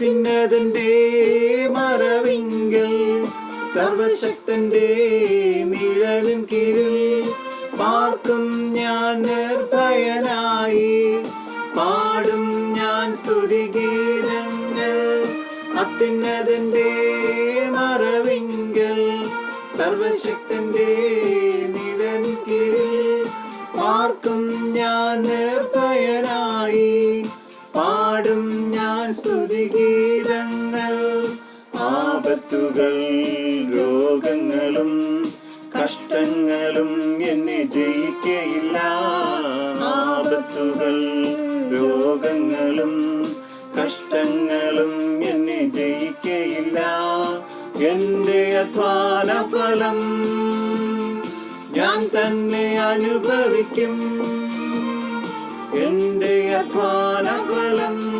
അത്യുന്നതന്റെ മറവിങ്കൽ സർവശക്തന്റെ നിഴലിൻ കീഴിൽ പാർക്കും ഞാൻ നിർഭയനായി. പാടും ഞാൻ സ്തുതിഗീതങ്ങൾ അത്യുന്നതന്റെ മറവിങ്കൽ സർവശക്തന്റെ നിഴലിൻ കീഴിൽ പാർക്കും ഞാൻ നിർഭയനായി. പാടും സ്തുതിഗീതങ്ങൾ ആപത്തുകൾ രോഗങ്ങളും കഷ്ടങ്ങളും എന്നെ ജയിക്കയില്ല. ആപത്തുകൾ രോഗങ്ങളും കഷ്ടങ്ങളും എന്നെ ജയിക്കയില്ല. എന്റെ അധ്വാന ഫലം ഞാൻ തന്നെ അനുഭവിക്കും. എന്റെ അധ്വാന ഫലം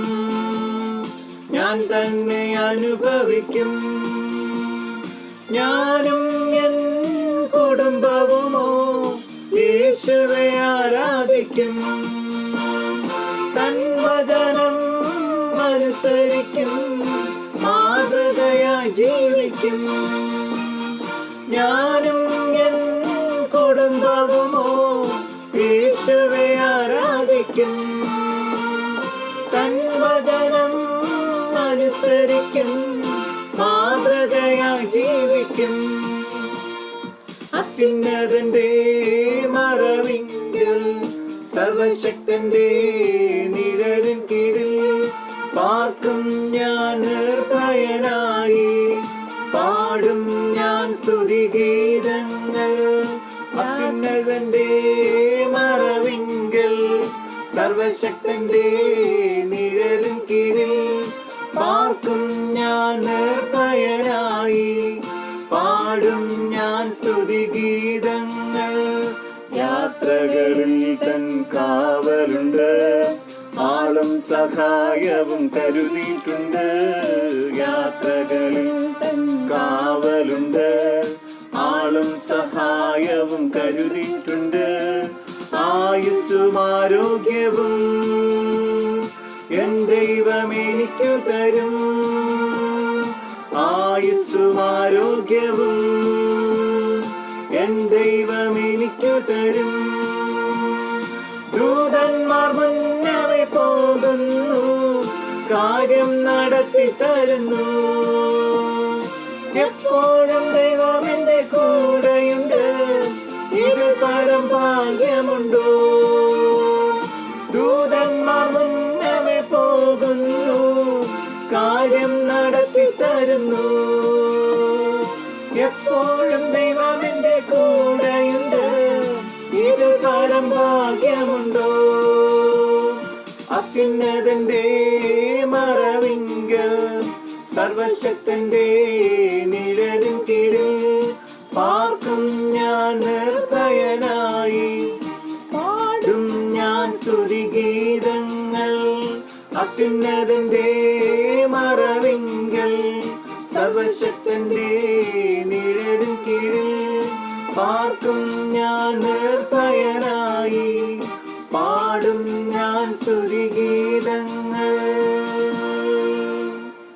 ഞാൻ തന്നെ അനുഭവിക്കും. ഞാനും എൻ കുടുംബവുമോ യേശുവെ ആരാധിക്കും. തൻ തൻവചനം അനുസരിക്കും മാതൃകയായി ജീവിക്കും. ഞാനും എൻ കുടുംബവുമോ യേശുവെ ആരാധിക്കും. ജീവിക്കും. അത്യുന്നതന്റെ മറവിങ്കൽ സർവശക്തന്റെ നിഴലിൻ കീഴിൽ പാർക്കും ഞാൻ നിർഭയനായി. പാടും ഞാൻ സ്തുതിഗീതങ്ങൾ. അത്യുന്നതന്റെ മറവിങ്കൽ സർവശക്തന്റെ സഹായവും കരുതിയിട്ടുണ്ട്. യാത്രകളിൽ കാവലുണ്ട്. ആളും സഹായവും കരുതിയിട്ടുണ്ട്. ആയുസ്സും ആരോഗ്യവും എൻ ദൈവം എനിക്കു തരും. ആയുസ്സും ആരോഗ്യവും നടത്തി തരുന്നു. എപ്പോഴും ദൈവം കൂടെയുണ്ട്. ഇത് പരം ഭാഗ്യമുണ്ടോ? ദൂതന്മാർ മുന്നമേ പോകുന്നു. കാര്യം നടത്തി തരുന്നു. എപ്പോഴും ദൈവം കൂടെ സർവശക്തന്റെ നിഴലിൻ കീഴിൽ പാർക്കും ഞാൻ നിർഭയനായി. പാടും ഞാൻ സ്തുതിഗീതങ്ങൾ അത്യുന്നതന്റെ മറവിങ്കൽ. സർവശക്തന്റെ നിഴലിൻ കീഴിൽ പാർക്കും ഞാൻ